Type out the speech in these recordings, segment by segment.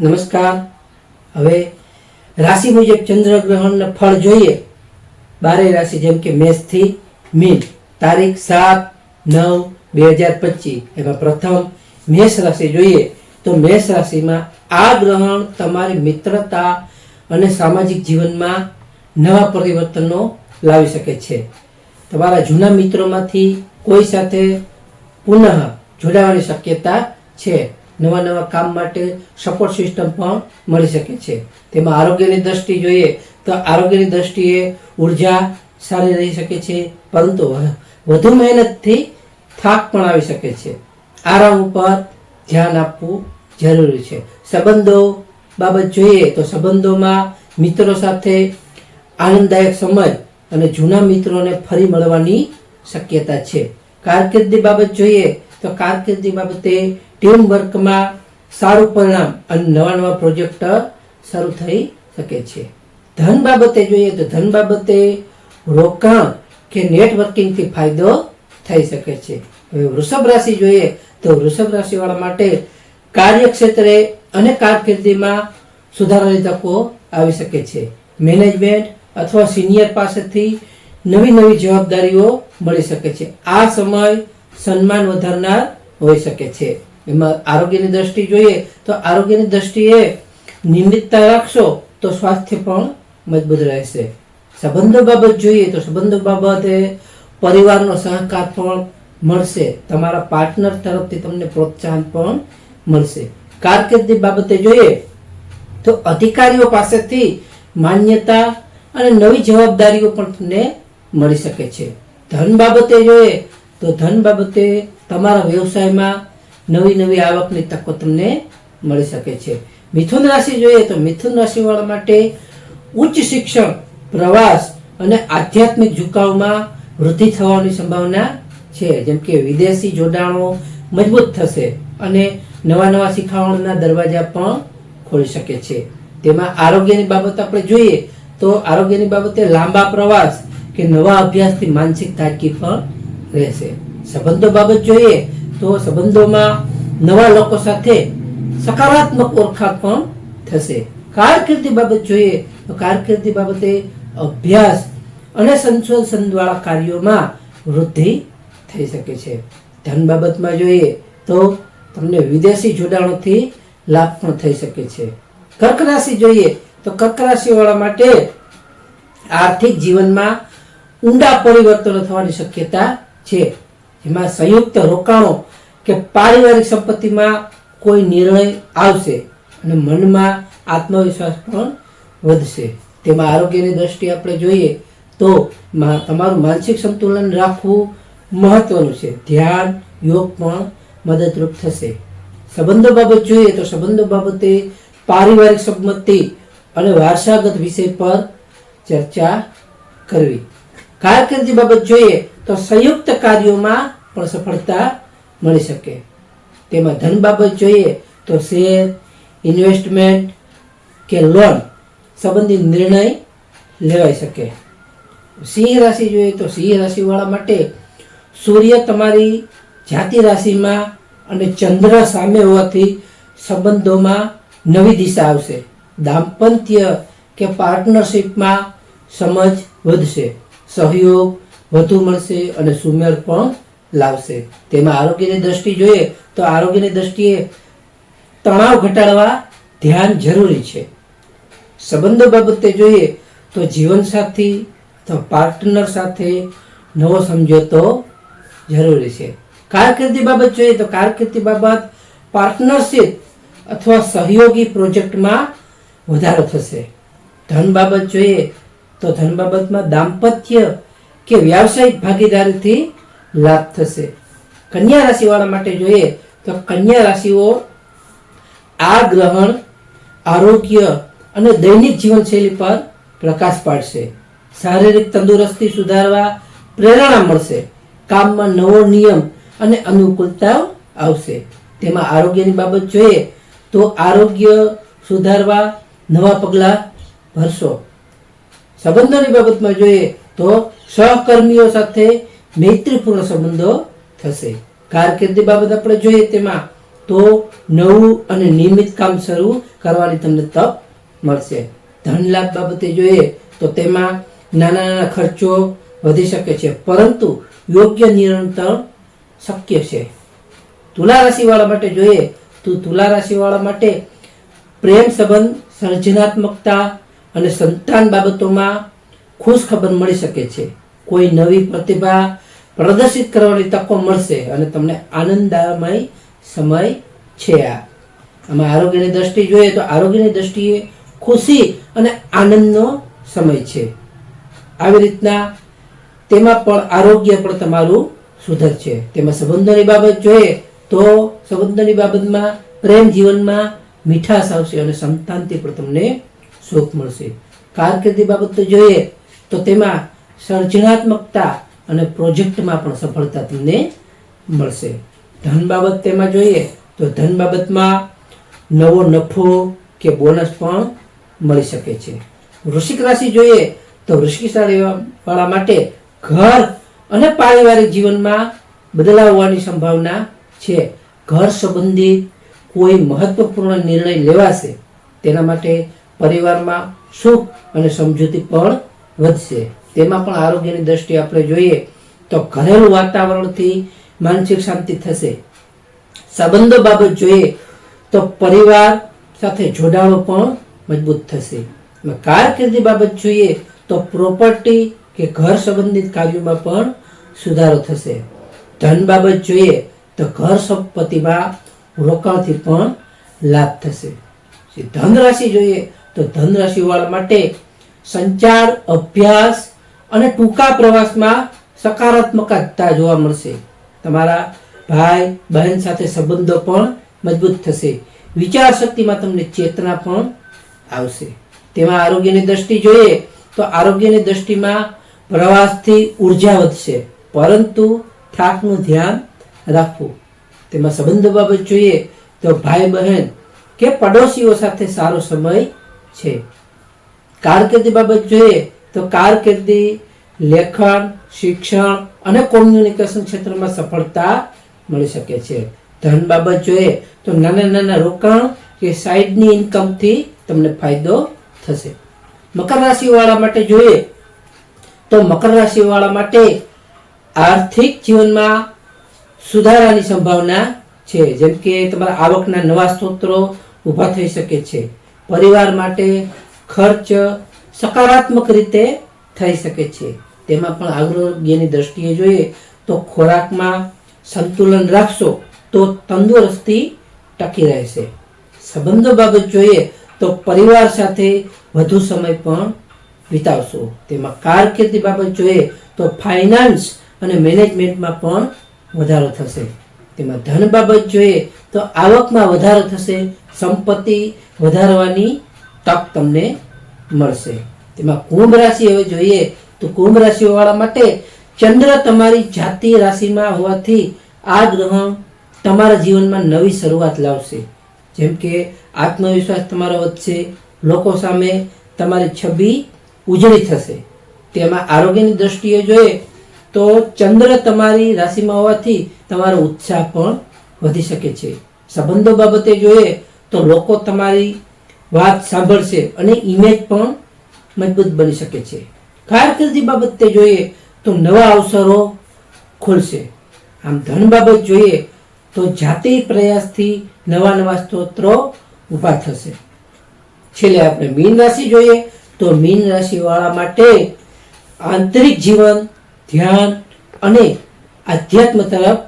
નમસ્કાર. હવે રાશિ મુજબ ચંદ્રગ્રહણના ફળ જોઈએ. બારે રાશિ જેમ કે મેષથી મીન, તારીખ સાત નવ બે હજાર પચીસ. એમાં પ્રથમ મેષ રાશિ જોઈએ તો મેષ રાશિમાં આ ગ્રહણ તમારી મિત્રતા અને સામાજિક જીવનમાં નવા પરિવર્તનો લાવી શકે છે. તમારા જૂના મિત્રોમાંથી કોઈ સાથે પુનઃ જોડાવાની શક્યતા છે. નવા નવા કામ માટે સપોર્ટ સિસ્ટમ પણ મળી શકે છે. તેમાં આરોગ્યની દ્રષ્ટિ જોઈએ તો આરોગ્યની દ્રષ્ટિએ ઊર્જા સારી રહી શકે છે, પરંતુ વધુ મહેનતથી થાક પણ આવી શકે છે. આરામ ઉપર ધ્યાન આપવું જરૂરી છે. સંબંધો બાબત જોઈએ તો સંબંધોમાં મિત્રો સાથે આનંદદાયક સમય અને જૂના મિત્રોને ફરી મળવાની શક્યતા છે. કારકિર્દી બાબત જોઈએ તો કારકિર્દી બાબતે ટીમ વર્કમાં સારું પરિણામ અને નવા નવા પ્રોજેક્ટ શરૂ થઈ શકે છે. ધન બાબતે જોઈએ તો ધન બાબતે રોકાણ કે નેટવર્કિંગથી ફાયદો થઈ શકે છે. હવે વૃષભ રાશિ જોઈએ તો વૃષભ રાશિવાળા માટે કાર્યક્ષેત્રે અને કારકિર્દીમાં સુધારાની તકો આવી શકે છે. મેનેજમેન્ટ અથવા સિનિયર પાસેથી નવી નવી જવાબદારીઓ મળી શકે છે. આ સમય સન્માન વધારનાર હોઈ શકે છે. એમાં આરોગ્યની દ્રષ્ટિ જોઈએ તો આરોગ્યની દ્રષ્ટિએ નિયમિતતા રાખશો તો સ્વાસ્થ્ય પણ મજબૂત રહેશે. સંબંધો બાબત જોઈએ તો સંબંધો બાબતે પરિવારનો સહકાર પણ મળશે. તમારા પાર્ટનર તરફથી તમને પ્રોત્સાહન પણ મળશે. કારકિર્દી બાબતે જોઈએ તો અધિકારીઓ પાસેથી માન્યતા અને નવી જવાબદારીઓ પણ તમને મળી શકે છે. ધન બાબતે જોઈએ તો ધન બાબતે તમારા વ્યવસાયમાં નવી નવી આવકની તકો તમને મળી શકે છે. મિથુન રાશિ જોઈએ તો મિથુન રાશિવાળા માટે ઉચ્ચ શિક્ષણ, પ્રવાસ અને આધ્યાત્મિક ઝુકાવમાં વૃદ્ધિ થવાની સંભાવના છે. જેમ કે વિદેશી જોડાણો મજબૂત થશે અને નવા નવા શિખાવણના દરવાજા પણ ખોલી શકે છે. તેમાં આરોગ્યની બાબત આપણે જોઈએ તો આરોગ્યની બાબતે લાંબા પ્રવાસ કે નવા અભ્યાસથી માનસિક તાજગી પણ રહેશે. સંબંધો બાબત જોઈએ તો સંબંધોમાં નવા લોકો સાથે સકારાત્મક ઓળખાણ પણ થશે. કારકિર્દી બાબત જોઈએ તો કારકિર્દી બાબતે અભ્યાસ અને સંશોધન દ્વારા કાર્યોમાં વૃદ્ધિ થઈ શકે છે. ધન બાબતમાં જોઈએ તો તમને વિદેશી જોડાણોથી લાભ પણ થઈ શકે છે. કર્ક રાશિ જોઈએ તો કર્ક રાશિવાળા માટે આર્થિક જીવનમાં ઊંડા પરિવર્તનો થવાની શક્યતા છે. જેમાં સંયુક્ત રોકાણો કે પારિવારિક સંપત્તિમાં કોઈ નિર્ણય આવશે અને મનમાં આત્મવિશ્વાસ પણ વધશે. તેમાં આરોગ્યની દ્રષ્ટિએ આપણે જોઈએ તો તમારું માનસિક સંતુલન રાખવું મહત્વનું છે. ધ્યાન, યોગ પણ મદદરૂપ થશે. સંબંધો બાબત જોઈએ તો સંબંધો બાબતે પારિવારિક સંમતિ અને વારસાગત વિષય પર ચર્ચા કરવી. કારકિર્દી બાબત જોઈએ તો સંયુક્ત કાર્યોમાં પણ સફળતા મળી શકે. તેમાં ધન બાબત જોઈએ તો શેર, ઇન્વેસ્ટમેન્ટ કે લોન સંબંધિત નિર્ણય લેવાઈ શકે. સિંહ રાશિ જોઈએ તો સિંહ રાશિવાળા માટે સૂર્ય તમારી જાતિ રાશિમાં અને ચંદ્ર સામે હોવાથી સંબંધોમાં નવી દિશા આવશે. દાંપત્ય કે પાર્ટનરશિપમાં સમજ વધશે. સહયોગ વધુ મળશે અને સુમેળ પણ લાવશે. તેમાં આરોગ્યની દ્રષ્ટિ જોઈએ તો આરોગ્યની દ્રષ્ટિએ તણાવ ઘટાડવા ધ્યાન જરૂરી છે. સંબંધો બાબતે જોઈએ તો જીવનસાથી અથવા પાર્ટનર સાથે નવો સમજોતો જરૂરી છે. કારકિર્દી બાબત જોઈએ તો કારકિર્દી બાબત પાર્ટનરશિપ અથવા સહયોગી પ્રોજેક્ટમાં વધારો થશે. ધન બાબત જોઈએ તો ધન બાબતમાં દાંપત્ય કે વ્યાવસાયિક ભાગીદારીથી લાભ થશે. કન્યા રાશિવાળા માટે જોઈએ તો કન્યા રાશિઓ આ ગ્રહણ, આરોગ્ય અને દૈનિક જીવનશૈલી પર પ્રકાશ પાડશે. શારીરિક તંદુરસ્તી સુધારવા પ્રેરણા મળશે. કામમાં નવો નિયમ અને અનુકૂળતા આવશે. તેમાં આરોગ્યની બાબત જોઈએ તો આરોગ્ય સુધારવા નવા પગલાં ભરશો. સંબંધોની બાબતમાં જોઈએ તો સહકર્મીઓ સાથે મૈત્રીપૂર્ણ સંબંધો થશે. કારકિર્દી બાબત આપણે જોઈએ તેમાં તો નવું અને નિયમિત કામ શરૂ કરવાની તમને તક મળશે. ધન લાભ બાબતે જોઈએ તો તેમાં નાના નાના ખર્ચો વધી શકે છે, પરંતુ યોગ્ય નિયંત્રણ શક્ય છે. તુલા રાશિવાળા માટે જોઈએ તો તુલા રાશિવાળા માટે પ્રેમ સંબંધ, સર્જનાત્મકતા અને સંતાન બાબતોમાં ખુશ ખબર મળી શકે છે. કોઈ નવી પ્રતિભા પ્રદર્શિત કરવાની તકો મળશે અને તમને આનંદમય સમય છે આ. આમાં આરોગ્યની દ્રષ્ટિ જોઈએ તો આરોગ્યની દ્રષ્ટિએ ખુશી અને આનંદનો સમય છે. આવી રીતના તેમાં પણ આરોગ્ય પણ તમારું સુધરશે તેમાં સંબંધોની બાબત જોઈએ તો સંબંધોની બાબતમાં પ્રેમ જીવનમાં મીઠાશ આવશે અને સંતાનથી પણ તમને સુખ મળશે. કારકિર્દી બાબત તો જોઈએ તો તેમાં સર્જનાત્મકતા અને પ્રોજેક્ટમાં પણ સફળતા તમને મળશે. ધન બાબત તેમાં જોઈએ તો ધન બાબતમાં નવો નફો કે બોનસ પણ મળી શકે છે. વૃશ્ચિક રાશિ જોઈએ તો વૃશ્ચિક માટે ઘર અને પારિવારિક જીવનમાં બદલાવ હોવાની સંભાવના છે. ઘર સંબંધિત કોઈ મહત્વપૂર્ણ નિર્ણય લેવાશે તેના માટે પરિવારમાં સુખ અને સમજૂતી પણ વધશે. તેમાં પણ આરોગ્યની દ્રષ્ટિએ આપણે જોઈએ તો ઘરેલું વાતાવરણથી માનસિક શાંતિ થશે. સંબંધો બાબત જોઈએ તો પરિવાર સાથે જોડાણો પણ મજબૂત થશે. કારકિર્દી બાબત જોઈએ તો પ્રોપર્ટી કે ઘર સંબંધિત કાર્યોમાં પણ સુધારો થશે. ધન બાબત જોઈએ તો ઘર સંપત્તિમાં રોકાણથી પણ લાભ થશે. ધન રાશિ જોઈએ તો ધન રાશિવાળા માટે સંચાર, અભ્યાસ અને ટૂંકા પ્રવાસમાં સકારાત્મકતા જોવા મળશે. તમારા ભાઈ, બહેન સાથે સંબંધો પણ મજબૂત થશે. વિચાર શક્તિમાં તમને ચેતના પણ આવશે. તેમાં આરોગ્યની દ્રષ્ટિ જોઈએ તો આરોગ્યની દ્રષ્ટિમાં પ્રવાસથી ઊર્જા વધશે. પરંતુ થાકનું ધ્યાન રાખવું. તેમાં સંબંધો બાબત જોઈએ તો ભાઈ બહેન કે પડોશીઓ સાથે સારો સમય છે. કારકિર્દી બાબત જોઈએ તો કારકિર્દી, લેખન, શિક્ષણ અને કોમ્યુનિકેશન ક્ષેત્રમાં સફળતા મળી શકે છે. ધન બાબત જોઈએ તો નાના નાના રોકાણ કે સાઈડની ઇન્કમથી તમને ફાયદો થશે. મકર રાશિવાળા માટે જોઈએ તો મકર રાશિવાળા માટે આર્થિક જીવનમાં સુધારાની સંભાવના છે. જેમ કે તમારા આવકના નવા સ્ત્રોતો ઊભા થઈ શકે છે. પરિવાર માટે ખર્ચ સકારાત્મક રીતે થઈ શકે છે. તેમાં પણ આરોગ્યની દ્રષ્ટિએ જોઈએ તો ખોરાકમાં સંતુલન રાખશો તો તંદુરસ્તી ટકી રહેશે. સંબંધો બાબત જોઈએ તો પરિવાર સાથે વધુ સમય પણ વિતાવશો. તેમાં કારકિર્દી બાબત જોઈએ તો ફાઇનાન્સ અને મેનેજમેન્ટમાં પણ વધારો થશે. તેમાં ધન બાબત જોઈએ તો આવકમાં વધારો થશે, સંપત્તિ વધારવાની તક તમને મળશે. તેમાં કુંભ રાશિ હવે જોઈએ તો કુંભ રાશિવાળા માટે ચંદ્ર તમારી જાતિ રાશિમાં હોવાથી આ ગ્રહ તમારા જીવનમાં નવી શરૂઆત લાવશે. જેમ કે આત્મવિશ્વાસ તમારો વધશે, લોકો સામે તમારી છબી ઉજળી થશે. તેમાં આરોગ્યની દ્રષ્ટિએ જોઈએ તો ચંદ્ર તમારી રાશિમાં હોવાથી તમારો ઉત્સાહ પણ વધી શકે છે. સંબંધો બાબતે જોઈએ તો લોકો તમારી વાત સાંભળશે અને ઇમેજ પણ મજબૂત બની શકે છે. કારકિર્દી બાબતે જોઈએ તો નવા અવસરો ખુલશે. આમ ધન બાબત જોઈએ તો જાતે પ્રયાસથી નવા નવા સ્તોત્રો ઊભા થશે. છેલ્લે આપણે મીન રાશિ જોઈએ તો મીન રાશિવાળા માટે આંતરિક જીવન, ધ્યાન અને આધ્યાત્મ તરફ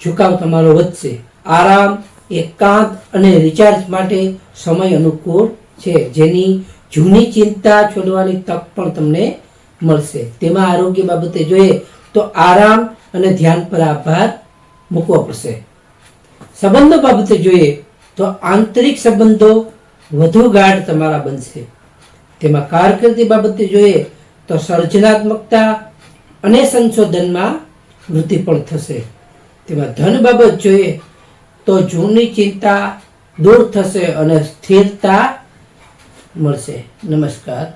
ઝુકાવ તમારો વધશે. આરામ એકાંત અને રિચાર્જ માટે સમય અનુકૂળ છે. જેની જૂની ચિંતા છોડવાની તક પણ તમને મળશે. તેમાં આરોગ્ય બાબતે જોઈએ તો આરામ અને ધ્યાન પર આભાર મૂકવો પડશે. સંબંધો બાબતે જોઈએ તો આંતરિક સંબંધો વધુ ગાઢ તમારા બનશે. તેમાં કારકિર્દી બાબતે જોઈએ તો સર્જનાત્મકતા અને સંશોધનમાં વૃદ્ધિ પણ થશે. તેમાં ધન બાબત જોઈએ તો જૂની ચિંતા દૂર થશે અને સ્થિરતા મળશે. નમસ્કાર.